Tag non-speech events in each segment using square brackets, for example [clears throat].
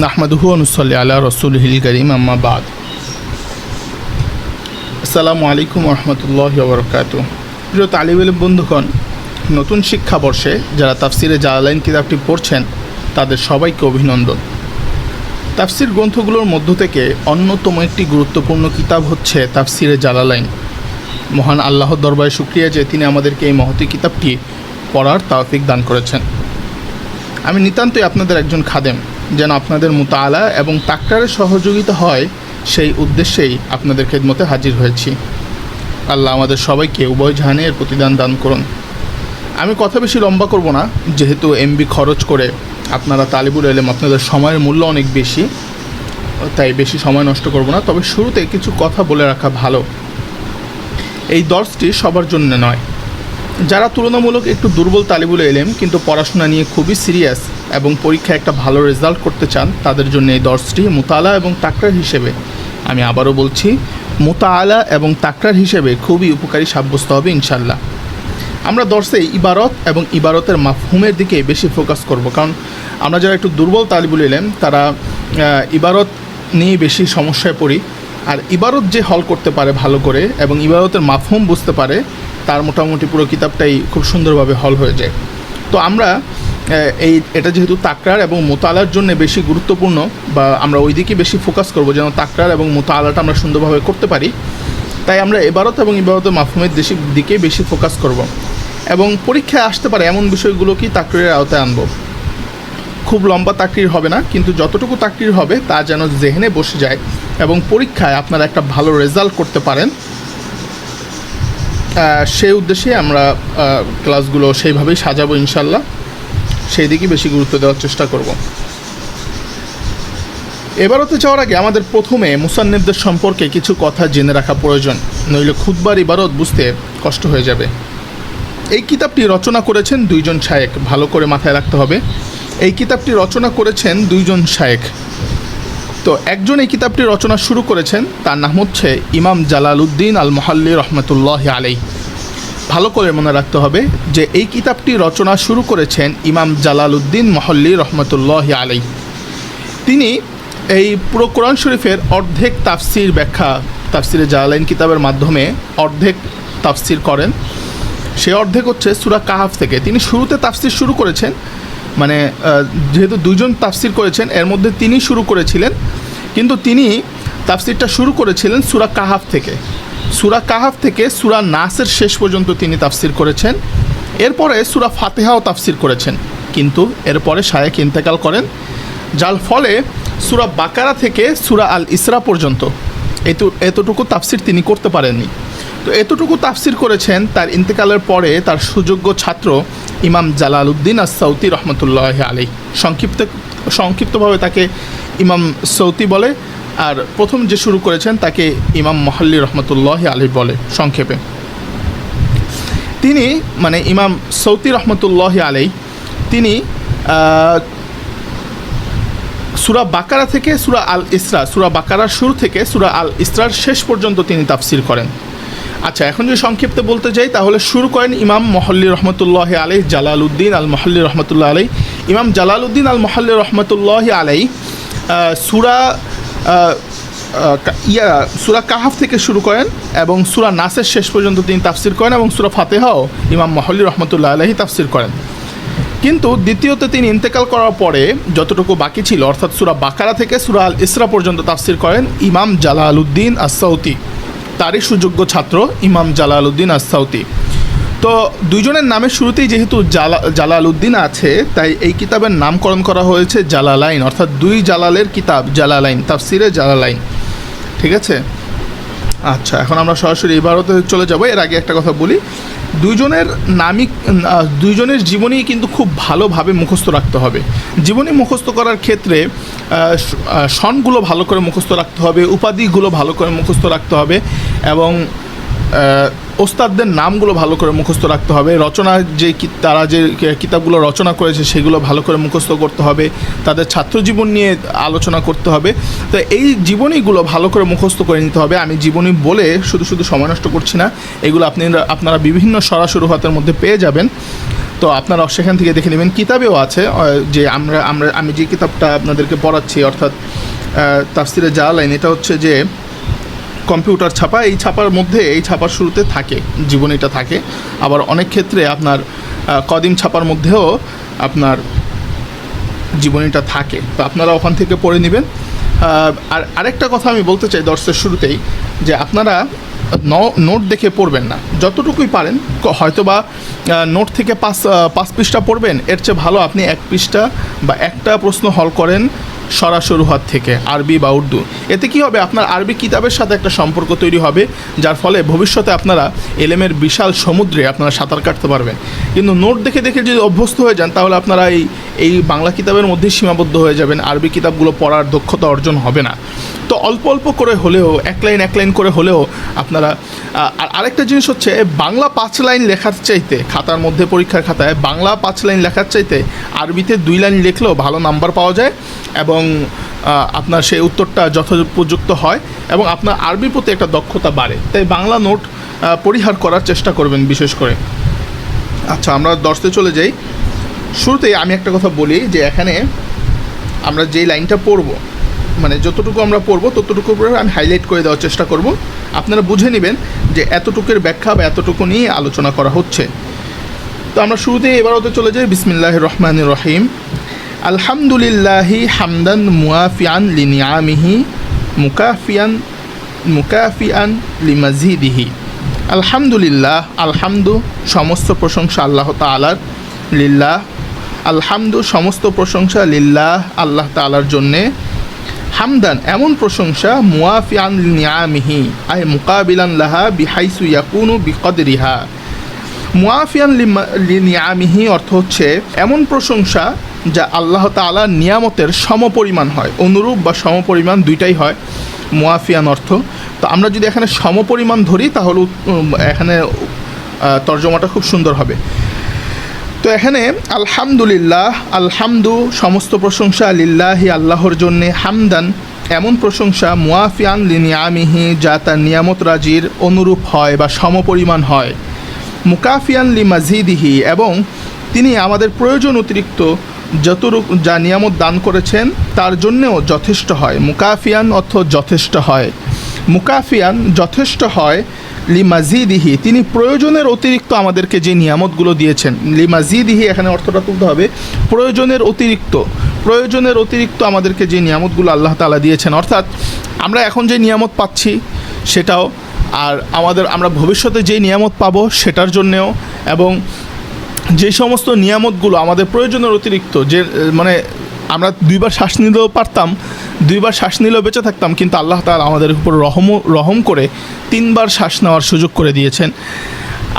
নাহমাদুহু অনুসল্লি আল্লাহ রসুল হিল করিম আম্মা বাদ আসসালামু আলাইকুম রহমতুল্লাহ বরকাত প্রিয় তালিব বন্ধুগণ, নতুন শিক্ষাবর্ষে যারা তাফসিরে জালালাইন কিতাবটি পড়ছেন, তাদের সবাইকে অভিনন্দন। তাফসির গ্রন্থগুলোর মধ্য থেকে অন্যতম একটি গুরুত্বপূর্ণ কিতাব হচ্ছে তাফসিরে জালালাইন। মহান আল্লাহর দরবারে শুক্রিয়া যে তিনি আমাদেরকে এই মহতি কিতাবটি পড়ার তাওফিক দান করেছেন। আমি নিতান্তই আপনাদের একজন খাদেম। যেন আপনাদের মোতালা এবং তাকরারের সহযোগিতা হয়, সেই উদ্দেশ্যেই আপনাদের খেদমতে হাজির হয়েছি। আল্লাহ আমাদের সবাইকে উভয় জাহানে এর প্রতিদান দান করুন। আমি কথা বেশি লম্বা করব না, যেহেতু এমবি খরচ করে আপনারা তালিবুল এলেম আপনাদের সময়ের মূল্য অনেক বেশি, তাই বেশি সময় নষ্ট করব না, তবে শুরুতে কিছু কথা বলে রাখা ভালো। এই দর্শটি সবার জন্য নয়। যারা তুলনামূলক একটু দুর্বল তালিবুল এলেম, কিন্তু পড়াশোনা নিয়ে খুবই সিরিয়াস এবং পরীক্ষায় একটা ভালো রেজাল্ট করতে চান, তাদের জন্য এই দর্শটি মোতালা এবং তাকরার হিসেবে। আমি আবারও বলছি, মোতালা এবং তাকরার হিসেবে খুবই উপকারী সাব্যস্ত হবে ইনশাল্লাহ আমরা দর্শে ইবারত এবং ইবারতের মাফহুমের দিকে বেশি ফোকাস করব, কারণ আমরা যারা একটু দুর্বল তালিবুল এলেম তারা ইবারত নিয়ে বেশি সমস্যায় পড়ি। আর ইবারত যে হল করতে পারে ভালো করে এবং ইবারতের মাফহুম বুঝতে পারে, তার মোটামুটি পুরো কিতাবটাই খুব সুন্দরভাবে হল হয়ে যায়। তো আমরা এই, এটা যেহেতু তাকরার এবং মোতালার জন্য বেশি গুরুত্বপূর্ণ বা আমরা ওই দিকে বেশি ফোকাস করব যেন তাকরার এবং মোতালাটা আমরা সুন্দরভাবে করতে পারি, তাই আমরা এবারত এবং ইবারতের মাফহুমের দেশি দিকে বেশি ফোকাস করব। এবং পরীক্ষায় আসতে পারে এমন বিষয়গুলোকেই তাকরিরের আওতায় আনব। খুব লম্বা তাকরির হবে না, কিন্তু যতটুকু তাকরির হবে তা যেন জেহেনে বসে যায় এবং পরীক্ষায় আপনারা একটা ভালো রেজাল্ট করতে পারেন। সেই উদ্দেশ্যে আমরা ক্লাসগুলো সেইভাবেই সাজাবো ইনশাল্লাহ সেই দিকেই বেশি গুরুত্ব দেওয়ার চেষ্টা করব। এবারতে যাওয়ার আগে আমাদের প্রথমে মুসান্নিবদের সম্পর্কে কিছু কথা জেনে রাখা প্রয়োজন, নইলে খুদবার ইবারত বুঝতে কষ্ট হয়ে যাবে। এই কিতাবটি রচনা করেছেন দুইজন শায়েক ভালো করে মাথায় রাখতে হবে। এই কিতাবটি রচনা করেছেন দুইজন শায়েক তো একজন এই কিতাবটি রচনা শুরু করেছেন, তার নাম হচ্ছে ইমাম জালালউদ্দিন আল মহাল্লি রহমতুল্লাহ আলাই ভালো করে মনে রাখতে হবে যে এই কিতাবটি রচনা শুরু করেছেন ইমাম জালাল উদ্দিন মহল্লি রহমতুল্লাহ আলাই তিনি এই পুরো কোরআন শরীফের অর্ধেক তাফসির ব্যাখ্যা, তাফসিরে জালালাইন কিতাবের মাধ্যমে অর্ধেক তাফসির করেন। সে অর্ধেক হচ্ছে সুরা কাহাফ থেকে। তিনি শুরুতে তাফসির শুরু করেছেন মানে যেহেতু দুজন তাফসির করেছেন, এর মধ্যে তিনি শুরু করেছিলেন। কিন্তু তিনি তাফসিরটা শুরু করেছিলেন সুরা কাহাফ থেকে। সুরা কাহাফ থেকে সুরা নাসের শেষ পর্যন্ত তিনি তাফসির করেছেন। এরপরে সুরা ফাতেহাও তাফসির করেছেন। কিন্তু এরপরে শায়েক ইন্তেকাল করেন, যার ফলে সুরা বাকারা থেকে সুরা আল ইসরা পর্যন্ত এত, এতটুকু তাফসির তিনি করতে পারেননি। তো এতটুকু তাফসির করেছেন, তার ইন্তেকালের পরে তার সুযোগ্য ছাত্র ইমাম জালাল উদ্দিন সৌতি রহমতুল্লাহ আলী সংক্ষিপ্ত, সংক্ষিপ্তভাবে তাকে ইমাম সৌতি বলে। আর প্রথম যে শুরু করেছেন তাকে ইমাম মহল্লি রহমতুল্লাহ আলী বলে সংক্ষেপে। তিনি মানে ইমাম সৌতি রহমতুল্লাহ আলী তিনি সুরা বাকারা থেকে সুরা আল ইসরা, সুরা বাকারার শুরু থেকে সুরা আল ইসরার শেষ পর্যন্ত তিনি তাফসির করেন। আচ্ছা এখন যদি সংক্ষিপ্ত বলতে যাই, তাহলে শুরু করেন ইমাম মহল্লি রহমতুল্লাহ আলাই জালালউদ্দিন আল মহল্লি রহমতুল্লাহ আলাই ইমাম জালালউদ্দিন আল মহল্লি রহমতুল্লাহ আলাই সুরা ইয়া, সুরা কাহাফ থেকে শুরু করেন এবং সুরা নাসের শেষ পর্যন্ত তিনি তাফসির করেন এবং সুরা ফাতেহাও ইমাম মহল্লি রহমতুল্লাহ আলাহি তাফসির করেন। কিন্তু দ্বিতীয়তে তিনি ইন্তেকাল করার পরে যতটুকু বাকি ছিল, অর্থাৎ সুরা বাকারা থেকে সুরা আল ইসরা পর্যন্ত তাফসির করেন ইমাম জালালউদ্দিন আসাউতি তারই সুযোগ্য ছাত্র ইমাম জালালউদ্দিন আসাউতি তো দুইজনের নামের শুরুতেই যেহেতু জালা, জালালউদ্দিন আছে, তাই এই কিতাবের নামকরণ করা হয়েছে জালালাইন, অর্থাৎ দুই জালালের কিতাব, জালালাইন, তাফসিরে জালালাইন। ঠিক আছে? আচ্ছা এখন আমরা সরাসরি ইবারতে চলে যাব। এর আগে একটা কথা বলি, দুইজনের নামই দুইজনের জীবনী কিন্তু খুব ভালোভাবে মুখস্থ রাখতে হবে। জীবনী মুখস্থ করার ক্ষেত্রে সনগুলো ভালো করে মুখস্থ রাখতে হবে, উপাধিগুলো ভালো করে মুখস্থ রাখতে হবে এবং ওস্তাদদের নামগুলো ভালো করে মুখস্থ রাখতে হবে। রচনা যে তারা যে কিতাবগুলো রচনা করেছে, সেগুলো ভালো করে মুখস্থ করতে হবে। তাদের ছাত্রজীবন নিয়ে আলোচনা করতে হবে। তো এই জীবনীগুলো ভালো করে মুখস্থ করে নিতে হবে। আমি জীবনী বলে শুধু শুধু সময় নষ্ট করছি না, এগুলো আপনি, আপনারা বিভিন্ন সরাসরি হাতের মধ্যে পেয়ে যাবেন। তো আপনারা সেখান থেকে দেখে নেবেন। কিতাবেও আছে যে আমরা আমরা, আমি যে কিতাবটা আপনাদেরকে পড়াচ্ছি, অর্থাৎ তাফসিরে যা লাইন এটা হচ্ছে যে কম্পিউটার ছাপা এই ছাপার মধ্যে এই ছাপার শুরুতে থাকে জীবনীটা থাকে। আবার অনেক ক্ষেত্রে আপনার কদিম ছাপার মধ্যেও আপনার জীবনীটা থাকে। তো আপনারা ওখান থেকে পড়ে নেবেন। আর আরেকটা কথা আমি বলতে চাই দর্শের শুরুতেই যে আপনারা নোট দেখে পড়বেন না। যতটুকুই পারেন হয়তোবা আহ, নোট থেকে পাঁচ পাঁচ পৃষ্ঠা পড়বেন। এর চেয়ে ভালো আপনি এক পৃষ্ঠা বা একটা প্রশ্ন হল করেন সরাসরি হাত থেকে, আরবি বা উর্দু। এতে কি হবে? আপনার আরবি কিতাবের সাথে একটা সম্পর্ক তৈরি হবে, যার ফলে ভবিষ্যতে আপনারা এলেমের বিশাল সমুদ্রে আপনারা সাঁতার কাটতে পারবেন। কিন্তু নোট দেখে দেখে যদি অভ্যস্ত হয়ে যান, তাহলে আপনারা এই এই বাংলা কিতাবের মধ্যে সীমাবদ্ধ হয়ে যাবেন। আরবি কিতাবগুলো পড়ার দক্ষতা অর্জন হবে না। তো অল্প অল্প করে হলেও, এক লাইন এক লাইন করে হলেও আপনারা আর আরেকটা জিনিস হচ্ছে, বাংলা পাঁচ লাইন লেখার চাইতে, খাতার মধ্যে পরীক্ষার খাতায় বাংলা পাঁচ লাইন লেখার চাইতে আরবিতে দুই লাইন লিখলেও ভালো নাম্বার পাওয়া যায়। এবং আহ, আপনার সেই উত্তরটা যথোপযুক্ত হয় এবং আপনার আরবির প্রতি একটা দক্ষতা বাড়ে। তাই বাংলা নোট পরিহার করার চেষ্টা করবেন বিশেষ করে। আচ্ছা আমরা দশতে চলে যাই। শুরুতেই আমি একটা কথা বলি যে এখানে আমরা যেই লাইনটা পড়ব মানে যতটুকু আমরা পড়ব ততটুকু আমি হাইলাইট করে দেওয়ার চেষ্টা করব। আপনারা বুঝে নেবেন যে এতটুকুর ব্যাখ্যা বা এতটুকু নিয়ে আলোচনা করা হচ্ছে। তো আমরা শুরুতেই এবার হতে চলে যাই। বিসমিল্লাহ রহমান রহিম। আলহামদুলিল্লাহি হামদান মুআফিয়ান লিনিয়ামিহি, মুকাফিয়ান মুকাফিয়ান লিমাজিদিহি। আলহামদুলিল্লাহ, আলহামদু, সমস্ত প্রশংসা আল্লাহ তালার লিল্লাহ। আলহামদু, সমস্ত প্রশংসা লিল্লাহ আল্লাহ তালার জন্যে। হামদান, এমন প্রশংসা মুআফিয়ান নিয়ামিহি আয় মুকাবিলান লাহা বিহাইসু ইয়াকুনু বিকদরিহা। মুআফিয়ান নিয়ামিহি অর্থ হচ্ছে, এমন প্রশংসা যা আল্লাহ তাআলার নিয়ামতের সমপরিমাণ হয়। অনুরূপ বা সমপরিমাণ দুইটাই হয় মুআফিয়ান অর্থ। তো আমরা যদি এখানে সমপরিমাণ ধরি, তাহলে এখানে তর্জমাটা খুব সুন্দর হবে। তো এখানে, আলহামদুলিল্লাহ, আলহামদু, সমস্ত প্রশংসা লিল্লাহি, আল্লাহর জন্যে হামদান। এমন প্রশংসা মুয়াফিয়ান লিনিয়ামিহি যা তার নিয়ামত রাজির অনুরূপ হয় বা সমপরিমাণ হয়। মুকাফিয়ান লি মাজিদিহি, এবং তিনি আমাদের প্রয়োজন অতিরিক্ত যতটুক যা নিয়ামত দান করেছেন, তার জন্যেও যথেষ্ট হয়। মুকাফিয়ান অর্থ যথেষ্ট হয়। মুকাফিয়ান যথেষ্ট হয় লিমাজিদিহি। তিনি প্রয়োজনের অতিরিক্ত আমাদেরকে যে নিয়ামতগুলো দিয়েছেন, লিমাজিদিহি, এখানে অর্থটা তুলতে হবে, প্রয়োজনের অতিরিক্ত প্রয়োজনের অতিরিক্ত আমাদেরকে যে নিয়ামতগুলো আল্লাহ তালা দিয়েছেন। অর্থাৎ আমরা এখন যে নিয়ামত পাচ্ছি, সেটাও, আর আমাদের, আমরা ভবিষ্যতে যে নিয়ামত পাবো, সেটার জন্যেও, এবং যে সমস্ত নিয়ামতগুলো আমাদের প্রয়োজনের অতিরিক্ত, যে মানে আমরা দুইবার শ্বাস নিলেও পারতাম, দুইবার শ্বাস নিলেও বেঁচে থাকতাম, কিন্তু আল্লাহ তাআলা আমাদের উপর রহম রহম করে তিনবার শ্বাস নেওয়ার সুযোগ করে দিয়েছেন।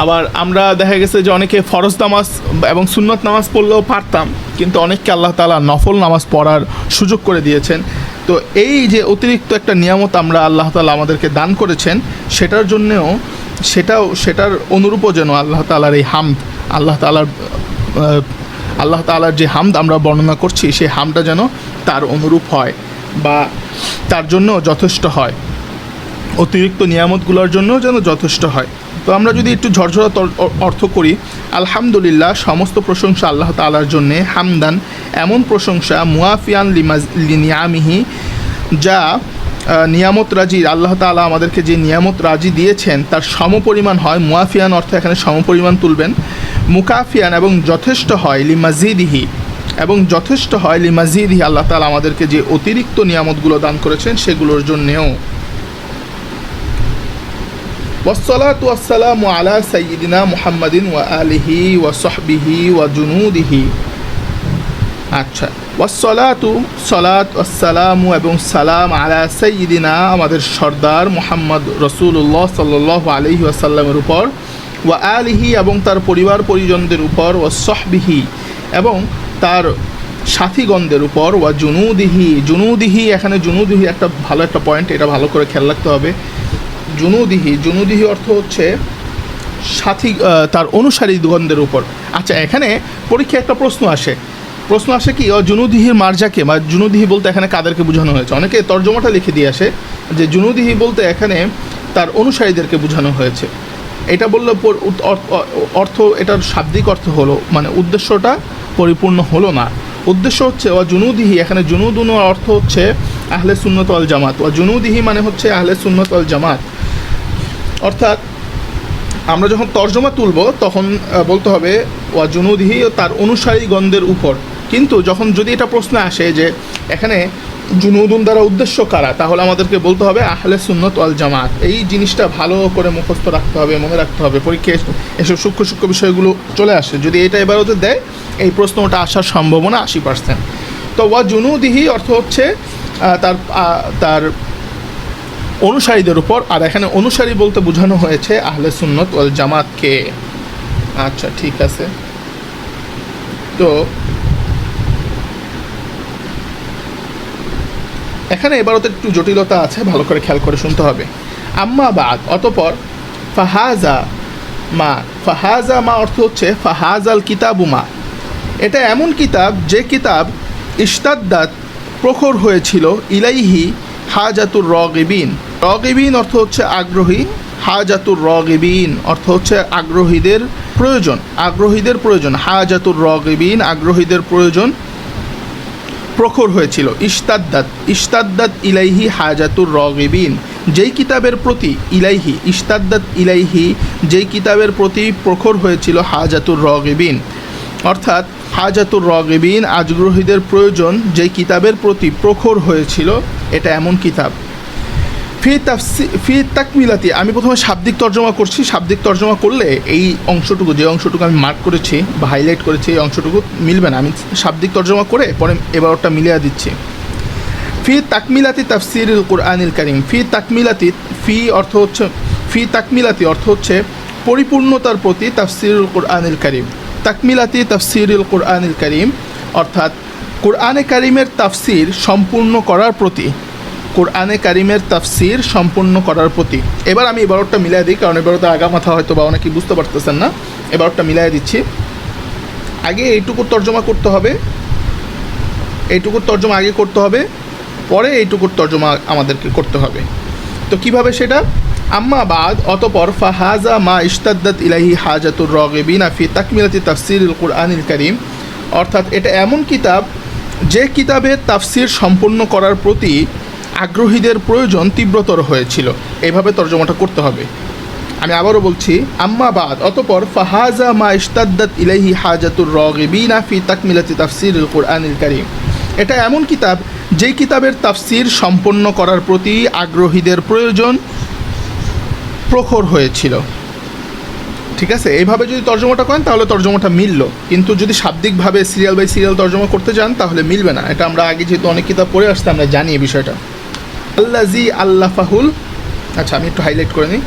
আবার আমরা দেখা গেছে যে অনেকে ফরজ নামাজ এবং সুন্নত নামাজ পড়লেও পারতাম, কিন্তু অনেককে আল্লাহ তাআলা নফল নামাজ পড়ার সুযোগ করে দিয়েছেন। তো এই যে অতিরিক্ত একটা নিয়ামত আমরা আল্লাহ তালা আমাদেরকে দান করেছেন, সেটার জন্যেও, সেটাও, সেটার অনুরূপও যেন আল্লাহ তালার এই হামদ আল্লাহ তালার আল্লাহ তাআলার যে হামদ আমরা বর্ণনা করছি, সেই হামটা যেন তার অনুরূপ হয় বা তার জন্য যথেষ্ট হয়। অতিরিক্ত নিয়ামতগুলোর জন্য যেন যথেষ্ট হয়। তো আমরা যদি একটু ঝরঝরা অর্থ করি, আলহামদুলিল্লাহ সমস্ত প্রশংসা আল্লাহ তালার জন্যে হামদান। এমন প্রশংসা, মুয়াফিয়ান লিমাজ, লিনিয়ামিহি, যা নিয়ামত রাজি আল্লাহ তাআলা আমাদেরকে যে নিয়ামত রাজি দিয়েছেন, তার সমপরিমাণ হয়। মুয়াফিয়ান অর্থ এখানে সমপরিমাণ তুলবেন। মুকাফিয়ান এবং যথেষ্ট হয় লিমাজিদিহি এবং যথেষ্ট হয় লিমাজিদিহি আল্লাহ তাআলা আমাদেরকে যে অতিরিক্ত নিয়ামতগুলো দান করেছেন সেগুলোর জন্যেও والصلاة والسلام على سيدنا محمد وآله وصحبه وجنوده আচ্ছা ওয়াসলাতু সলাত আসসালামু এবং সালাম আলা সাইয়িদিনা আমাদের সর্দার মোহাম্মদ রসুল্লাহ সাল্লাহ আলহি আসাল্লামের উপর ওয়া আলিহি এবং তার পরিবার পরিজনদের উপর ও সহবিহি এবং তার সাথীগণদের উপর, ওয়া জুনুদিহি জুনুদিহি, এখানে জুনুদিহি একটা ভালো একটা পয়েন্ট এটা ভালো করে খেয়াল রাখতে হবে। জুনুদিহি জুনুদিহি অর্থ হচ্ছে সাথী তার অনুসারীগণদের উপর। আচ্ছা এখানে পরীক্ষায় একটা প্রশ্ন আসে। প্রশ্ন আসে কি জুনুদিহির মার্জাকে বা জুনুদিহি বলতে এখানে কাদেরকে বোঝানো হয়েছে? অনেকে তর্জমাটা লিখে দিয়ে আসে যে জুনুদিহি বলতে এখানে তার অনুসারীদেরকে বোঝানো হয়েছে। এটা বললে অর্থ- এটার শাব্দিক অর্থ হলো মানে উদ্দেশ্যটা পরিপূর্ণ হলো না। উদ্দেশ্য হচ্ছে, ওয়া জুনুদিহি, এখানে জুনুদুন অর্থ হচ্ছে আহলে সুন্নত অল জামাত। ওয়া জুনুদিহি মানে হচ্ছে আহলে সুন্নত অল জামাত। অর্থাৎ, আমরা যখন তর্জমা তুলব, তখন বলতে হবে, ওয়া জুনুদিহি তার অনুসারীগণদের উপর। কিন্তু যখন যদি এটা প্রশ্ন আসে যে, এখানে জুনুদুন দ্বারা উদ্দেশ্য কারা? তাহলে আমাদেরকে বলতে হবে আহলে সুন্নত অল জামাত। এই জিনিসটা ভালো করে মুখস্থ রাখতে হবে, মনে রাখতে হবে। পরীক্ষায় এসব সূক্ষ্ম সূক্ষ্ম বিষয়গুলো চলে আসে। যদি এটা এবার ওদের দেয়, এই প্রশ্নটা আসার সম্ভাবনা আশি পার্সেন্ট তো ওয়া জুনুদিহি অর্থ হচ্ছে তার তার অনুসারীদের উপর। আর এখানে অনুসারী বলতে বোঝানো হয়েছে আহলে সুন্নত ওয়াল জামাতকে। আচ্ছা ঠিক আছে। তো এখানে এবারতে একটু জটিলতা আছে, ভালো করে খেয়াল করে শুনতে হবে। আম্মা বাদ, অতপর ফাহাজা মা ফাহাজা মা অর্থ হচ্ছে ফাহাজাল কিতাবু মা। এটা এমন কিতাব যে কিতাব ইস্তাদ্দাত প্রখর হয়েছিল, ইলাইহি হাজাতুর রগিবিন। রগিবিন অর্থ হচ্ছে আগ্রহী, হাজাতুর রগিবিন অর্থ হচ্ছে আগ্রহীদের প্রয়োজন আগ্রহীদের প্রয়োজন, হাজাতুর রগিবিন, আগ্রহীদের প্রয়োজন। প্রখর হয়েছিল। ইস্তাদ্দাত ইস্তাদ্দাত ইলাইহি হাজাতুর রগিবিন। যেই কিতাবের প্রতি ইলাইহি ইস্তাদ্দাত ইলাইহি যেই কিতাবের প্রতি প্রখর হয়েছিল হাজাতুর রগিবিন। অর্থাৎ হাজাতুর রগিবিন আজগ্রহীদের প্রয়োজন, যেই কিতাবের প্রতি প্রখর হয়েছিল, এটা এমন কিতাব। ফি তাফসি, ফি তাকমিলাতি, আমি প্রথমে শাব্দিক তর্জমা করছি। শাব্দিক তর্জমা করলে এই অংশটুকু, যে অংশটুকু আমি মার্ক করেছি বা হাইলাইট করেছি, এই অংশটুকু মিলবে না। আমি শাব্দিক তর্জমা করে পরে এবার ওটা মিলিয়ে দিচ্ছি। ফি তাকমিলাতি তাফসিরুল কোরআনিল করিম। ফি তাকমিলাতি, ফি অর্থ হচ্ছে, ফি তাকমিলাতি অর্থ হচ্ছে পরিপূর্ণতার প্রতি তাফসিরুল কোরআনিল করিম। তাকমিলাতি তাফসিরুল কোরআনিল করিম অর্থাৎ কোরআনে কারিমের তাফসির সম্পূর্ণ করার প্রতি কোরআনে কারিমের তাফসির সম্পূর্ণ করার প্রতি এবার আমি এবারটা মিলাই দিই, কারণ এবারটা আগা মাথা হয়তো বা অনেকেই বুঝতে পারতেছেন না। এবারটা মিলাই দিচ্ছি। আগে এইটুকু তর্জমা করতে হবে। এইটুকুর তর্জমা আগে করতে হবে। পরে এইটুকুর তর্জমা আমাদেরকে করতে হবে। তো কীভাবে সেটা? আম্মা বাদ, অতপর ফাহাজা মা ইস্তাদ্দাত ইলাহি হাজাতুর রগেবিন আফি তাকমিলাতি তাফসিরুল কুরআনিল করিম। অর্থাৎ এটা এমন কিতাব, যে কিতাবের তাফসির সম্পূর্ণ করার প্রতি আগ্রহীদের প্রয়োজন তীব্রতর হয়েছিল। এইভাবে তর্জমাটা করতে হবে। আমি আবারও বলছি, আম্মা বাদ, অতপর ফাহাজা মা ইস্তাদ্দাত ইলাহি হাজাতুর রগিবিনা ফি তাকমিলাতি তাফসির কুরআনিল করিম। এটা এমন কিতাব, যেই কিতাবের তাফসির সম্পন্ন করার প্রতি আগ্রহীদের প্রয়োজন প্রখর হয়েছিল। ঠিক আছে? এইভাবে যদি তর্জমাটা করেন, তাহলে তর্জমাটা মিলল। কিন্তু যদি শাব্দিকভাবে সিরিয়াল বাই সিরিয়াল তর্জমা করতে যান, তাহলে মিলবে না। এটা আমরা আগে যেহেতু অনেক কিতাব পড়ে আসতে আমরা জানি এই বিষয়টা। আল্লাজি আল্লাফাহুল। আচ্ছা আমি একটু হাইলাইট করে নিই।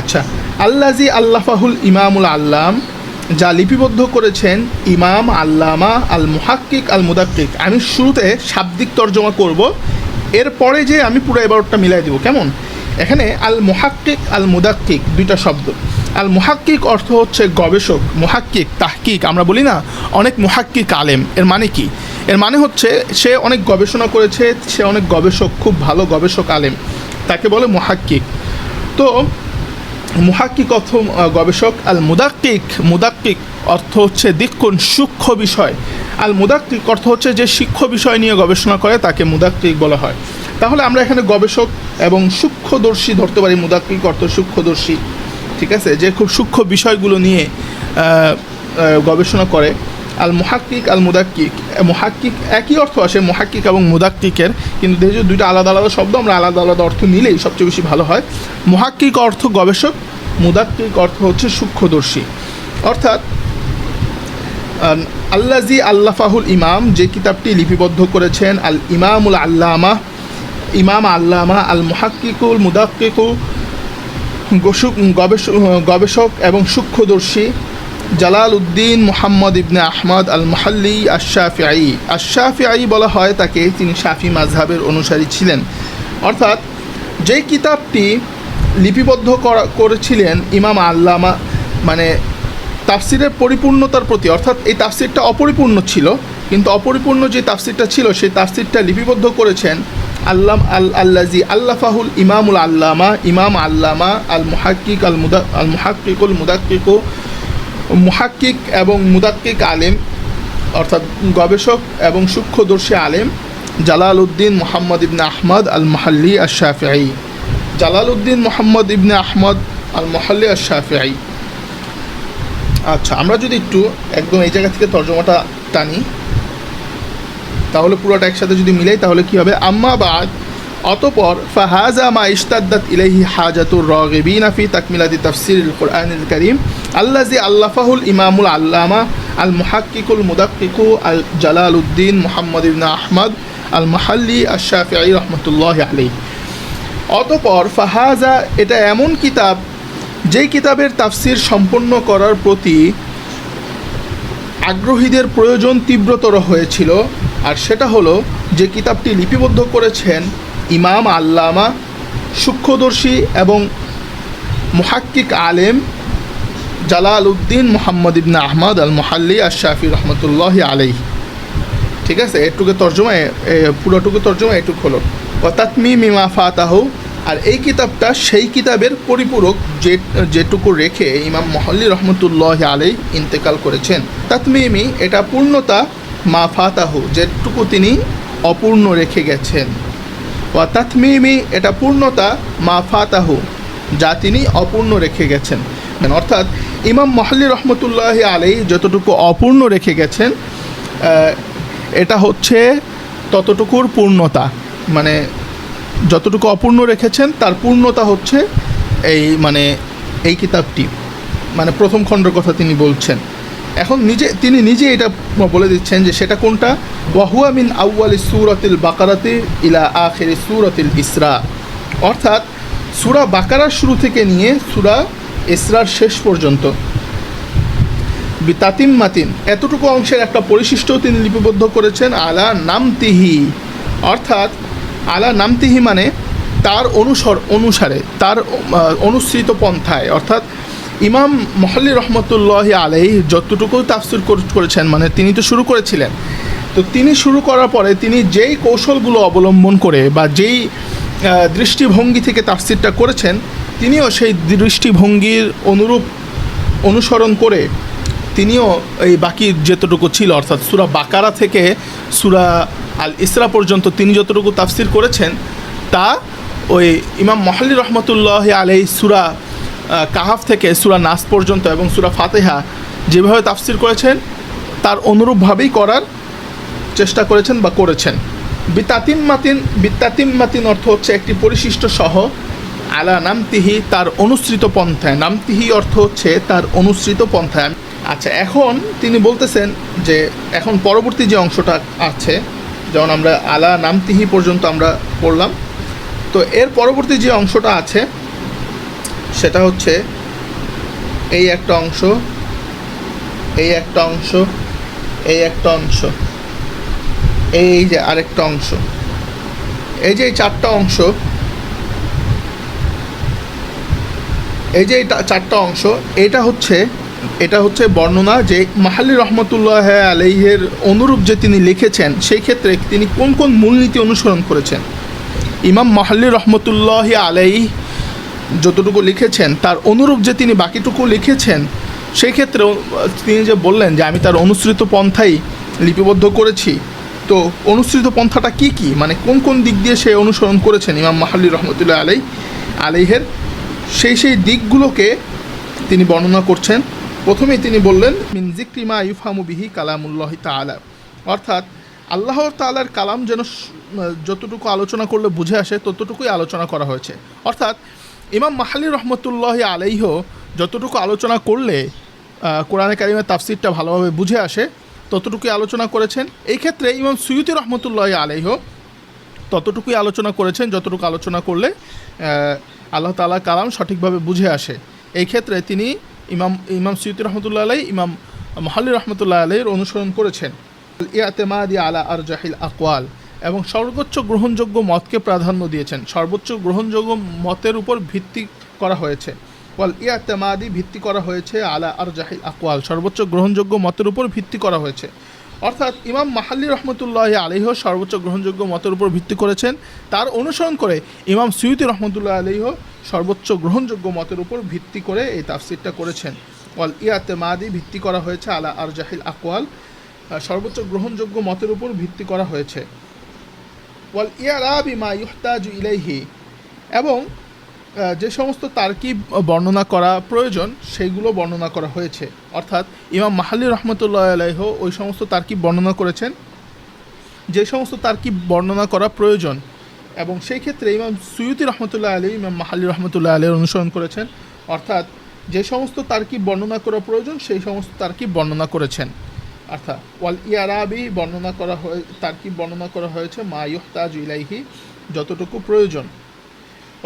আচ্ছা আল্লাজি আল্লাফাহুল ইমামুল আল্লাম, যা লিপিবদ্ধ করেছেন ইমাম আল্লামা আল মুহাক্কিক আল মুদাক্কিক আমি শুরুতে শাব্দিক তর্জমা করব, এরপরে যে আমি পুরো এবারটা মিলাই দিব, কেমন? এখানে আল মুহাক্কিক আল মুদাক্কিক দুইটা শব্দ। আল মোহাক্কিক অর্থ হচ্ছে গবেষক, মুহাক্কিক, তাহকিক। আমরা বলি না, অনেক মুহাক্কিক আলেম। এর মানে কি? এর মানে হচ্ছে সে অনেক গবেষণা করেছে, সে অনেক গবেষক, খুব ভালো গবেষক আলেম। তাকে বলে মুহাক্কিক। তো, মুহাক্কিক অর্থ গবেষক আল মুদাক্কিক মুদাক্কিক অর্থ হচ্ছে দিক্ষণ, সূক্ষ্ম বিষয়। আল মুদাক্কিক অর্থ হচ্ছে যে সূক্ষ্ম বিষয় নিয়ে গবেষণা করে, তাকে মুদাক্কিক বলা হয়। তাহলে আমরা এখানে গবেষক এবং সূক্ষ্মদর্শী ধরতে পারি মুদাক্কিক অর্থ সূক্ষ্মদর্শী, ঠিক আছে? যে খুব সূক্ষ্ম বিষয়গুলো নিয়ে গবেষণা করে। আল মুহাক্কিক, আল মুদাক্কিক। মুহাক্কিক একই অর্থ আসে, মুহাক্কিক এবং মুদাক্কিকের, কিন্তু যেহেতু দুইটা আলাদা আলাদা শব্দ, আমরা আলাদা আলাদা অর্থ নিলেই সবচেয়ে বেশি ভালো হয়। মুহাক্কিক অর্থ গবেষক, মুদাক্কিক অর্থ হচ্ছে সূক্ষ্মদর্শী। অর্থাৎ আল্লাজি আল্লাফাহুল ইমাম, যে কিতাবটি লিপিবদ্ধ করেছেন, আল ইমামুল আল্লামা ইমাম আল্লামা আল মুহাক্কিকুল মুদাক্কিকু গবেষক এবং সূক্ষ্মদর্শী জালাল উদ্দিন মোহাম্মদ ইবনে আহমদ আল মহাল্লি আশাফিআই আশাফিআই বলা হয় তাকে তিনি শাফি মাঝহাবের অনুসারী ছিলেন। অর্থাৎ যেই কিতাবটি লিপিবদ্ধ করা, করেছিলেন ইমাম আল্লামা মানে তাফসিরের পরিপূর্ণতার প্রতি, অর্থাৎ এই তাফসিরটা অপরিপূর্ণ ছিল, কিন্তু অপরিপূর্ণ যে তাফসিরটা ছিল, সেই তাফসিরটা লিপিবদ্ধ করেছেন আল্লাম আল আল্লাজি আল্লাফাহুল ইমামুল আল্লামা, ইমাম আল্লামা, আল মুহাক্কিক আল মুদা আল মুহাক্কিকুল মুদাক্কিকু, মুহাক্কিক এবং মুদাক্কিক আলেম, অর্থাৎ গবেষক এবং সূক্ষ্মদর্শী আলেম জালাল উদ্দিন মোহাম্মদ ইবনে আহমদ আল মাহাল্লি আশ শাফিআই জালাল উদ্দিন মোহাম্মদ ইবনে আহমদ আল মহাল্লি আশ শাফিআই আচ্ছা আমরা যদি একটু একদম এই জায়গা থেকে তর্জমাটা টানি তাহলে পুরোটা একসাথে যদি মিলাই, তাহলে কি হবে? আম্মা বাদ। অতপর, ফাহাজা মা ইস্তাদ্দাত ইলাইহি হাজাতুর রাগিবিন ফি তাকমিলাতি তাফসিরুল কোরআনিল কারীম। আল্লাজি আল্লাফাহুল ইমামুল আল্লামা আল মুহাক্কিকুল মুদাক্কিকু আল জালালউদ্দিন মুহাম্মদ ইবনে আহমদ আল মাহাল্লি আশ শাফিঈ রহমতুল্লাহ আলাইহি। অতপর, ফাহাজা, এটা এমন কিতাব, যেই কিতাবের তাফসির সম্পন্ন করার প্রতি আগ্রহীদের প্রয়োজন তীব্রতর হয়েছিল। আর সেটা হলো যে কিতাবটি লিপিবদ্ধ করেছেন ইমাম আল্লামা, সূক্ষ্মদর্শী এবং মুহাক্কিক আলেম জালাল উদ্দিন মোহাম্মদ ইবনা আহমদ আল মোহাল্লি আশাফি রহমতুল্লাহ আলাই ঠিক আছে? এটুকু তর্জমা, এ- এ, পুরোটুকু তর্জমা, এটুকু হলো। অতাতমি মিমা ফাতাহু, আর এই কিতাবটা সেই কিতাবের পরিপূরক যে, যেটুকু রেখে ইমাম মহল্লি রহমতুল্লাহ আলাই ইন্তেকাল করেছেন। তাতমিমি, এটা পূর্ণতা মা ফাতাহু, যেটুকু তিনি অপূর্ণ রেখে গেছেন। ওয়া তাতমিমি, এটা পূর্ণতা মা ফাতাহু, যা তিনি অপূর্ণ রেখে গেছেন। অর্থাৎ ইমাম মহল্লি রহমতুল্লাহ আলাই যতটুকু অপূর্ণ রেখে গেছেন এটা হচ্ছে ততটুকুর পূর্ণতা। মানে যতটুকু অপূর্ণ রেখেছেন, তার পূর্ণতা হচ্ছে এই মানে এই কিতাবটি। মানে প্রথম খণ্ডের কথা তিনি বলছেন। এখন নিজে, তিনি নিজে এটা বলে দিচ্ছেন যে সেটা কোনটা? ওয়াহুয়া মিন আউয়ালি সুরতিল বাকারাতে ইলা আখেরি সুরতিল ইসরা। অর্থাৎ সুরা বাকারার শুরু থেকে নিয়ে সুরা ইসরার শেষ পর্যন্ত। বিতাতিম মাতিন। এতটুকু অংশের একটা পরিশিষ্ট তিনি লিপিবদ্ধ করেছেন, আলা নামতিহি। অর্থাৎ আলা নামতিহি মানে তার অনুসর অনুসারে, তার অনুসৃত পন্থায়। অর্থাৎ ইমাম মহল্লি রহমতুল্লাহ আলাই যতটুকু তাফসির করেছেন মানে তিনি তো শুরু করেছিলেন। তো তিনি শুরু করার পরে তিনি যেই কৌশলগুলো অবলম্বন করে বা যেই দৃষ্টিভঙ্গি থেকে তাফসিরটা করেছেন, তিনিও সেই দৃষ্টিভঙ্গির অনুরূপ অনুসরণ করে তিনিও এই বাকি যতটুকু ছিল, অর্থাৎ সুরা বাকারা থেকে সুরা আল ইসরা পর্যন্ত তিনি যতটুকু তাফসির করেছেন, তা ওই ইমাম মহাল্লি রহমতুল্লাহ আলাই সুরা কাহাফ থেকে সুরা নাস পর্যন্ত এবং সুরা ফাতেহা যেভাবে তাফসির করেছেন, তার অনুরূপভাবেই করার চেষ্টা করেছেন বা করেছেন। বিতাতিম মাতিন বিতাতিম মাতিন অর্থ হচ্ছে একটি পরিশিষ্ট সহ, আলা নামতিহি, তার অনুসৃত পন্থায়। নামতিহি অর্থ হচ্ছে তার অনুসৃত পন্থায়। আচ্ছা এখন তিনি বলতেছেন যে, এখন পরবর্তী যে অংশটা আছে, যেমন আমরা আলা নামতিহি পর্যন্ত আমরা পড়লাম, তো এর পরবর্তী যে অংশটা আছে সেটা হচ্ছে এই একটা অংশ, এই একটা অংশ, এই একটা অংশ, এই যে আরেকটা অংশ। এই যে চারটা অংশ, এই যে চারটা অংশ, এটা হচ্ছে এটা হচ্ছে বর্ণনা যে মাহালি রহমতুল্লাহ আলাইহের অনুরূপ যে তিনি লিখেছেন, সেই ক্ষেত্রে তিনি কোন কোন মূলনীতি অনুসরণ করেছেন? ইমাম মাহাল্লি রহমতুল্লাহ আলাই যতটুকু লিখেছেন, তার অনুরূপ যে তিনি বাকিটুকু লিখেছেন, সেই ক্ষেত্রে তিনি যে বললেন যে আমি তার অনুসৃত পন্থাই লিপিবদ্ধ করেছি, তো অনুসৃত পন্থাটা কি কি? মানে কোন কোন দিক দিয়ে সে অনুসরণ করেছেন ইমাম মাহাল্লি রহমতুল্লাহ আলাই আলাইহের? সেই সেই দিকগুলোকে তিনি বর্ণনা করছেন। প্রথমেই তিনি বললেন, মিন জিক্রিমা ইউফামু বিহি কালামুল্লাহ তাআলা। অর্থাৎ, আল্লাহ তাআলার কালাম যেন যতটুকু আলোচনা করলে বুঝে আসে, ততটুকুই আলোচনা করা হয়েছে। অর্থাৎ ইমাম মাহালি রহমতুল্লাহ আলাইহ যতটুকু আলোচনা করলে কোরআনে কারিমের তাফসিরটা ভালোভাবে বুঝে আসে, ততটুকুই আলোচনা করেছেন। এই ক্ষেত্রে ইমাম সুয়ুতি রহমতুল্লাহ আলাইহ ততটুকুই আলোচনা করেছেন, যতটুকু আলোচনা করলে আল্লাহ তাআলা কালাম সঠিকভাবে বুঝে আসে। এই ক্ষেত্রে তিনি ইমাম ইমাম সৈয়দ রহমতুল্লাহ আলাই ইমাম মহাল্লি রহমতুল্লাহ আলাইয়ের অনুসরণ করেছেন। ইয়াতে ইয়াতেমাদি আলা আর জাহিল আকওয়াল। এবং সর্বোচ্চ গ্রহণযোগ্য মতকে প্রাধান্য দিয়েছেন। সর্বোচ্চ গ্রহণযোগ্য মতের উপর ভিত্তি করা হয়েছে। ওয়াল ইয়াতেমাদি ভিত্তি করা হয়েছে আলা আর জাহিল আকওয়াল। সর্বোচ্চ গ্রহণযোগ্য মতের উপর ভিত্তি করা হয়েছে। অর্থাৎ ইমাম মাহাল্লি রহমতুল্লাহ আলহ সর্বোচ্চ গ্রহণযোগ্য মতের উপর ভিত্তি করেছেন। তার অনুসরণ করে ইমাম সৈয়দি রহমতুল্লাহ আলহ সর্বোচ্চ গ্রহণযোগ্য মতের উপর ভিত্তি করে এই তাফসিরটা করেছেন। ওয়াল ইয়াতে মাদি ভিত্তি করা হয়েছে আলা আর জাহিল আকওয়াল সর্বোচ্চ গ্রহণযোগ্য মতের উপর ভিত্তি করা হয়েছে। ওয়াল ইয়ারাবি মা ইহতাজু ইলাইহি। এবং যে সমস্ত তারকিব বর্ণনা করা প্রয়োজন, সেইগুলো বর্ণনা করা হয়েছে। অর্থাৎ ইমাম মাহালি রহমতুল্লাহ আলাইহ ওই সমস্ত তারকিব বর্ণনা করেছেন। যে সমস্ত তারকিব বর্ণনা করা প্রয়োজন, এবং সেই ক্ষেত্রে ইমাম সুয়ুতি রহমতুল্লাহ আলী ইমাম মাহালি রহমতুল্লাহ আলীর অনুসরণ করেছেন। অর্থাৎ যে সমস্ত তারকিব বর্ণনা করা প্রয়োজন, সেই সমস্ত তারকিব বর্ণনা করেছেন। অর্থাৎ ওয়াল ইয়ারাবি বর্ণনা করা হয়ে তারকিব বর্ণনা করা হয়েছে? মা ইহতাজ ইলাইহি, যতটুকু প্রয়োজন।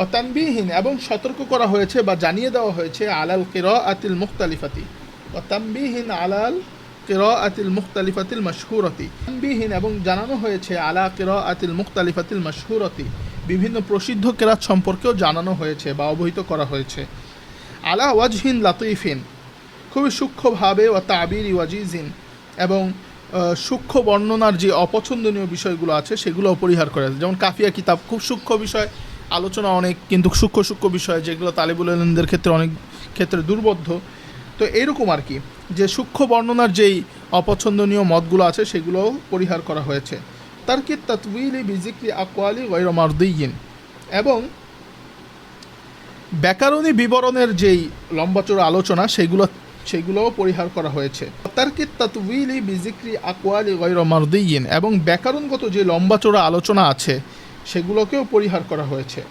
অতানবিহীন এবং সতর্ক করা হয়েছে বা জানিয়ে দেওয়া হয়েছে আলাল কের আতিল মুখতালিফাতি অতানবিহীন আলাল কের আতিল মুখতালিফাতিল মশহুরতি। তানবিহীন, এবং জানানো হয়েছে আলা কের আতিল মুখতালিফাতিল মশহুরতি। বিভিন্ন প্রসিদ্ধ কেরাত সম্পর্কেও জানানো হয়েছে বা অবহিত করা হয়েছে। আলা ওয়াজহিন লাতিফিন, খুবই সূক্ষ্মভাবে ও তাবির ওয়াজিজিন। এবং সূক্ষ্ম বর্ণনার যে অপছন্দনীয় বিষয়গুলো আছে সেগুলো পরিহার করে যেমন কাফিয়া কিতাব খুব সূক্ষ্ম বিষয়, আলোচনা অনেক, কিন্তু সূক্ষ্ম সূক্ষ্ম বিষয় যেগুলো তালিবুল ইলমদের ক্ষেত্রে অনেক ক্ষেত্রে দুর্বদ্ধ তো এইরকম আর কি, যে সূক্ষ্ম বর্ণনার যেই অপছন্দনীয় মতগুলো আছে সেগুলোও পরিহার করা হয়েছে। তার কি তৎবিলি বিজিক্রি আকওয়ালি গৈরমারদিন এবং ব্যাকরণী বিবরণের যেই লম্বাচড়া আলোচনা সেগুলো সেগুলোও পরিহার করা হয়েছে। এবং ব্যাকরণগত যে লম্বাচড়া আলোচনা আছে, সেগুলোকেও পরিহার করা হয়েছে।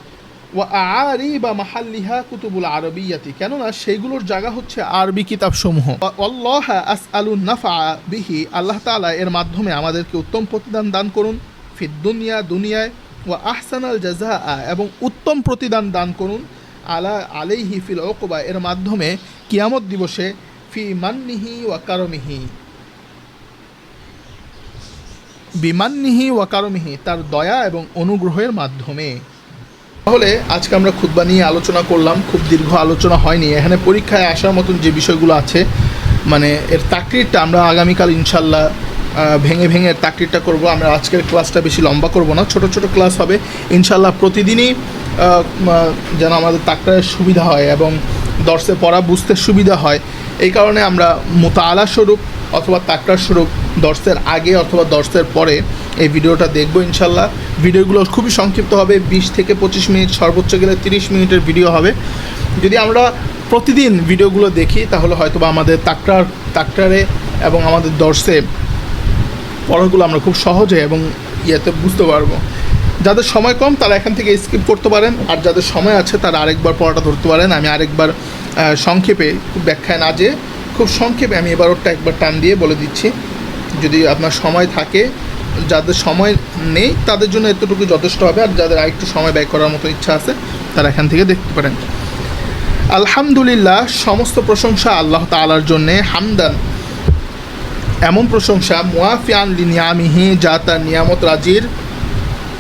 ওয়া আরি বা মাহাল্লিহা কুতুবুল আরবিয়াতি, কেননা সেইগুলোর জায়গা হচ্ছে আরবি কিতাবসমূহ। আল্লাহ আস আলু নাফা বিহি, আল্লাহ তাআলা এর মাধ্যমে আমাদেরকে উত্তম প্রতিদান দান করুন ফিদ দুনিয়া দুনিয়ায়। ও আহসান আল জাজা এবং উত্তম প্রতিদান দান করুন আলা আলাইহি ফিল ওকবা এর মাধ্যমে কিয়ামত দিবসে ফি মান্নিহি ওয়া কারমিহি। বিমান্নিহি ওয়া কারমিহি, তার দয়া এবং অনুগ্রহের মাধ্যমে। তাহলে আজকে আমরা খুতবা নিয়ে আলোচনা করলাম, খুব দীর্ঘ আলোচনা হয়নি। এখানে পরীক্ষায় আসার মতন যে বিষয়গুলো আছে মানে এর তাকরিরটা আমরা আগামীকাল ইনশাল্লাহ ভেঙে ভেঙে তাকরিরটা করব। আমরা আজকের ক্লাসটা বেশি লম্বা করব না, ছোট ছোট ক্লাস হবে। ইনশাল্লাহ প্রতিদিনই যেন আমাদের তাকরারের সুবিধা হয় এবং দর্শে পড়া বুঝতে সুবিধা হয়। এই কারণে আমরা মোতালা স্বরূপ অথবা তাকরার স্বরূপ দর্শের আগে অথবা দর্শের পরে এই ভিডিওটা দেখব ইনশাল্লাহ ভিডিওগুলো খুবই সংক্ষিপ্ত হবে, বিশ থেকে পঁচিশ মিনিট, সর্বোচ্চ গেলে তিরিশ মিনিটের ভিডিও হবে। যদি আমরা প্রতিদিন ভিডিওগুলো দেখি, তাহলে হয়তো বা আমাদের তাকরার, তাকরারে এবং আমাদের দর্শে পড়াগুলো আমরা খুব সহজে এবং ইয়েতে বুঝতে পারব। যাদের সময় কম, তারা এখান থেকে স্কিপ করতে পারেন। আর যাদের সময় আছে, তারা আরেকবার পড়াটা ধরতে পারেন। আমি আরেকবার সংক্ষেপে ব্যাখ্যায় না যে খুব সংক্ষেপে আমি এবার ওরটা একবার টান দিয়ে বলে দিচ্ছি। যদি আপনার সময় থাকে, যাদের সময় নেই, তাদের জন্য এতটুকু যথেষ্ট হবে। আর যাদের আরেকটু সময় ব্যয় করার মতো ইচ্ছা আছে, তারা এখান থেকে দেখতে পারেন। আলহামদুলিল্লাহ, সমস্ত প্রশংসা আল্লাহ তালার জন্যে। হামদান, এমন প্রশংসা, মুয়াফিয়ান লি নিয়ামিহি যা তার নিয়ামত রাজির।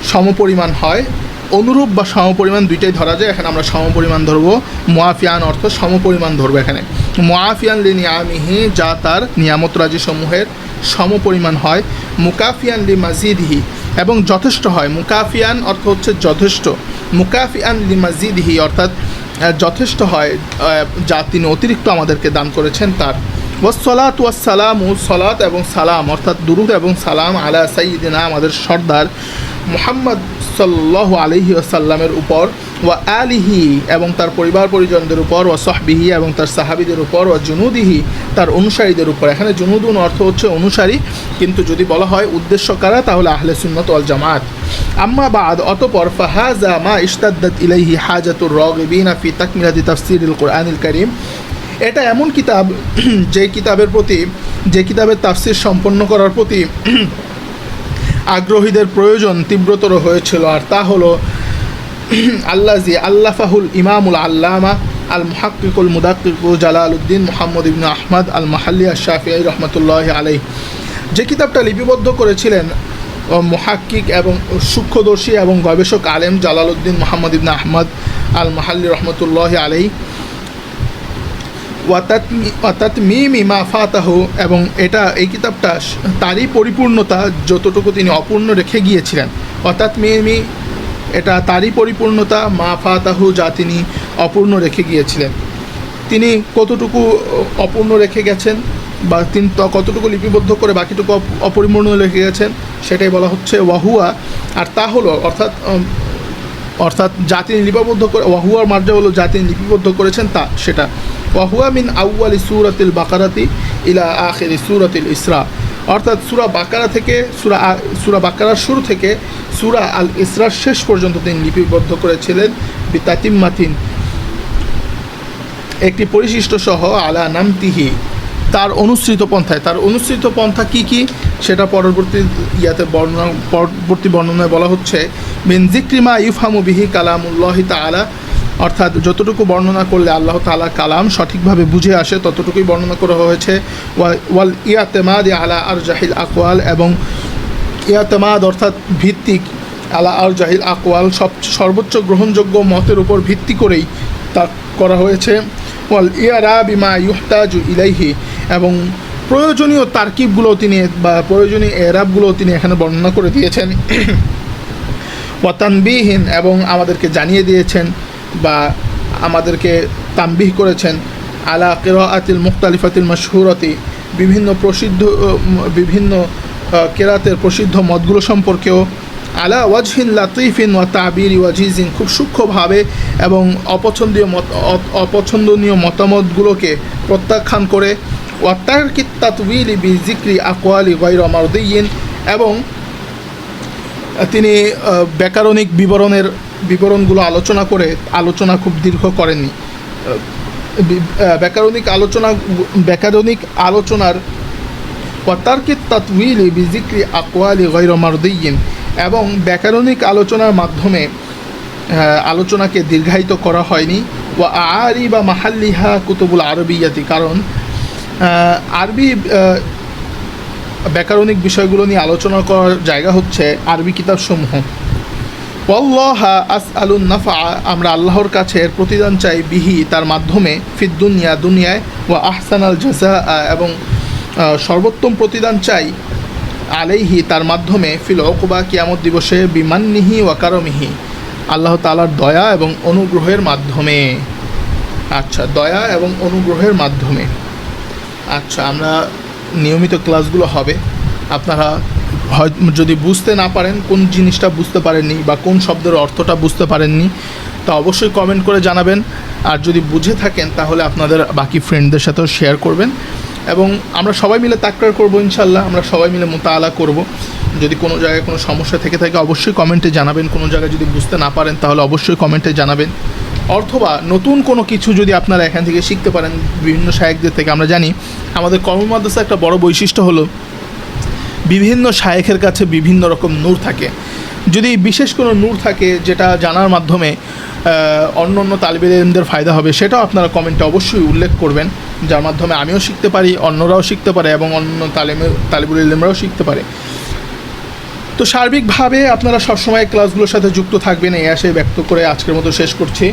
সমপরিমাণ হয়। অনুরূপ বা সমপরিমাণ দুইটাই ধরা যায়। এখানে আমরা সমপরিমাণ ধরবো। মুয়াফিয়ান অর্থ সমপরিমাণ ধরবো এখানে। মোয়াফিয়ান লি নিয়ামিহি যা তার নিয়ামত রাজি সমূহের সমপরিমাণ হয়। মুকাফিয়ান লি মাজিদহি এবং যথেষ্ট হয়। মুকাফিয়ান অর্থ হচ্ছে যথেষ্ট। মুকাফিয়ান লি মাজিদহি অর্থাৎ যথেষ্ট হয় যা তিনি অতিরিক্ত আমাদেরকে দান করেছেন তার। ওয়াসলাত ওয়াসালাম ও সলাত এবং সালাম, অর্থাৎ দুরুদ এবং সালাম আলা সাইদিনা আমাদের সর্দার মোহাম্মদ সাল্লাহ আলহি আসাল্লামের উপর ওয়া আলিহি এবং তার পরিবার পরিজনদের উপর ও সহবিহি এবং তার সাহাবিদের উপর ও জুনুদিহি, তার অনুসারীদের উপর। এখানে জুনুদুন অর্থ হচ্ছে অনুসারী, কিন্তু যদি বলা হয় উদ্দেশ্য কারা, তাহলে আহলে সুন্নত ওয়াল জামাত। আম্মা বাদ, অতপর ফাহাজা মা ইস্তাদ্দাত ইলাইহি হাজাতুর রগিবিনা ফি তাকমিলাতি তাফসিরুল কোরআনিল কারীম। এটা এমন কিতাব [clears throat] যে কিতাবের প্রতি, যে কিতাবের তাফসির সম্পন্ন করার প্রতি [clears throat] আগ্রহীদের প্রয়োজন তীব্রতর হয়েছিল। আর তা হলো [clears throat] আল্লাজি আল্লাফাহুল ইমামুল আল্লামা আল মুহাক্কিকুল মুদাক্কিকু জালাল উদ্দিন মোহাম্মদ ইবনু আহমদ আল মাহাল্লি শাফিআই রহমতুল্লাহ আলাই যে কিতাবটা লিপিবদ্ধ করেছিলেন মুহাক্কিক এবং সূক্ষ্মদর্শী এবং গবেষক আলেম জালালউদ্দিন মোহাম্মদ ইবনু আহমদ আল মাহাল্লি রহমতুল্লাহ আলাই ওয়াতাত ওয়াতাত মিমি মা ফাতাহু এবং এটা এই কিতাবটা তারই পরিপূর্ণতা যতটুকু তিনি অপূর্ণ রেখে গিয়েছিলেন। অর্থাৎ মিমি এটা তারই পরিপূর্ণতা মা ফাতাহু যা তিনি অপূর্ণ রেখে গিয়েছিলেন। তিনি কতটুকু অপূর্ণ রেখে গেছেন বা তিনি কতটুকু লিপিবদ্ধ করে বাকিটুকু অপরিপূর্ণ রেখে গেছেন সেটাই বলা হচ্ছে ওয়াহুয়া। আর তা হলো, অর্থাৎ অর্থাৎ যা তিনি লিপিবদ্ধ করে ওয়াহুয়ার মার্জা হলো যা তিনি লিপিবদ্ধ করেছেন তা, সেটা। ওয়াহুয়া মিন আউয়ালি সুরাতিল বাকারাতি ইলা আখেরি সুরাতিল ইসরা। অর্থাৎ সুরা বাকারা থেকে, সুরা সুরা বাকারার শুরু থেকে সুরা আল ইসরার শেষ পর্যন্ত তিনি লিপিবদ্ধ করেছিলেন বিতাতিম্মাতিন। একটি পরিশিষ্ট সহ আলা নামতিহি। তার অনুসৃত পন্থায়। তার অনুসৃত পন্থা কি কি? সেটা পরবর্তী ইয়াতে বর্ণনা, পরবর্তী বর্ণনায় বলা হচ্ছে, মিন জিক্রিমা ইউফহামু বিহি কালামুল্লাহ তাআলা অর্থাৎ যতটুকু বর্ণনা করলে আল্লাহ তাআলা কালাম সঠিকভাবে বুঝে আসে, ততটুকুই বর্ণনা করা হয়েছে। ওয়া- ওয়াল ইয়াতেমাদ আলা আর জাহিল আকওয়াল এবং ইয়াতেমাদ অর্থাৎ ভিত্তিক আলা আর জাহিল আকওয়াল সব, সর্বোচ্চ গ্রহণযোগ্য মতের উপর ভিত্তি করেই তা করা হয়েছে। ওয়াল ইয়ারা বিমা ইউহতাজু ইলাইহি এবং প্রয়োজনীয় তারকিবগুলো তিনি, বা প্রয়োজনীয় এরাবগুলো তিনি এখানে বর্ণনা করে দিয়েছেন। [clears throat] ওয়াতানবিহীন এবং আমাদেরকে জানিয়ে দিয়েছেন বা আমাদেরকে তানবিহ করেছেন আলা কেরাআতিল মুখতালিফাতিল মশহুরতি, বিভিন্ন প্রসিদ্ধ বিভিন্ন কেরাতের প্রসিদ্ধ মতগুলো সম্পর্কেও আলা ওয়াজহিন লাতিফিন ওয়া তাবির ওয়াজিজিন খুব সূক্ষ্মভাবে এবং অপছন্দীয় মত অপছন্দনীয় মতামতগুলোকে প্রত্যাখ্যান করে ওয়াত্তার কিত্তাতউইলি বি জিক্রি আকওয়ালি গৈর মারদিয়িন এবং তিনি ব্যাকরণিক বিবরণের বিবরণগুলো আলোচনা করে আলোচনা খুব দীর্ঘ আহ, ব্যাকরণিক আলোচনা ব্যাকরণিক আলোচনার ওয়াতার্কিত তাতউইলি বিজিক্রি আকওয়ালি গৈর মারদিয়িন এবং ব্যাকরণিক আলোচনার মাধ্যমে আলোচনাকে দীর্ঘায়িত করা হয়নি। ও আরি বা মাহাল্লিহা কুতুবুল আরবিয়াতি কারণ আরবি ব্যাকরণিক বিষয়গুলো নিয়ে আলোচনা করার জায়গা হচ্ছে আরবি কিতাবসমূহ। ওয়াল্লাহা আস আলুন নাফা আমরা আল্লাহর কাছে এর প্রতিদান চাই বিহি, তার মাধ্যমে, ফিদ দুনিয়া, দুনিয়ায় ও আহসান আল জাজা এবং সর্বোত্তম প্রতিদান চাই আলাইহি, তার মাধ্যমে, ফিল ওকবা কিয়ামত দিবসে, বিমান্নিহি ওয়াকারমিহি আল্লাহ তালার দয়া এবং অনুগ্রহের মাধ্যমে। আচ্ছা দয়া এবং অনুগ্রহের মাধ্যমে। আচ্ছা আমরা নিয়মিত ক্লাসগুলো হবে। আপনারা হয়, যদি বুঝতে না পারেন কোন জিনিসটা বুঝতে পারেননি বা কোন শব্দের অর্থটা বুঝতে পারেননি, তা অবশ্যই কমেন্ট করে জানাবেন। আর যদি বুঝে থাকেন, তাহলে আপনাদের বাকি ফ্রেন্ডদের সাথেও শেয়ার করবেন। এবং আমরা সবাই মিলে তাকরার করব ইনশাল্লাহ আমরা সবাই মিলে মোতালা করব। যদি কোনো জায়গায় কোনো সমস্যা থেকে থাকে, অবশ্যই কমেন্টে জানাবেন। কোনো জায়গায় যদি বুঝতে না পারেন, তাহলে অবশ্যই কমেন্টে জানাবেন। অথবা নতুন কোনো কিছু যদি আপনারা এখান থেকে শিখতে পারেন, বিভিন্ন শায়েকদের থেকে আমরা জানি, আমাদের কর্মমাদ্রাসা একটা বড় বৈশিষ্ট্য হলো বিভিন্ন শায়েখের কাছে বিভিন্ন রকম নূর থাকে। যদি বিশেষ কোনো নূর থাকে যেটা জানার মাধ্যমে অন্য অন্য তালিবেদের ফায়দা হবে, সেটাও আপনারা কমেন্টে অবশ্যই উল্লেখ করবেন। যার মাধ্যমে আমিও শিখতে পারি, অন্যরাও শিখতে পারে এবং অন্য তালিমে, তালিবুল শিখতে পারে। তো সার্বিকভাবে আপনারা সবসময় ক্লাসগুলোর সাথে যুক্ত থাকবেন, এই আশায় ব্যক্ত করে আজকের মতো শেষ করছি।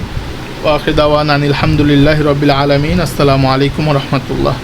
ওয়াখির দাওয়ান আনিল আলহামদুলিল্লাহ রবিল আলমিন। আসসালামু আলাইকুম রহমতুল্লাহ।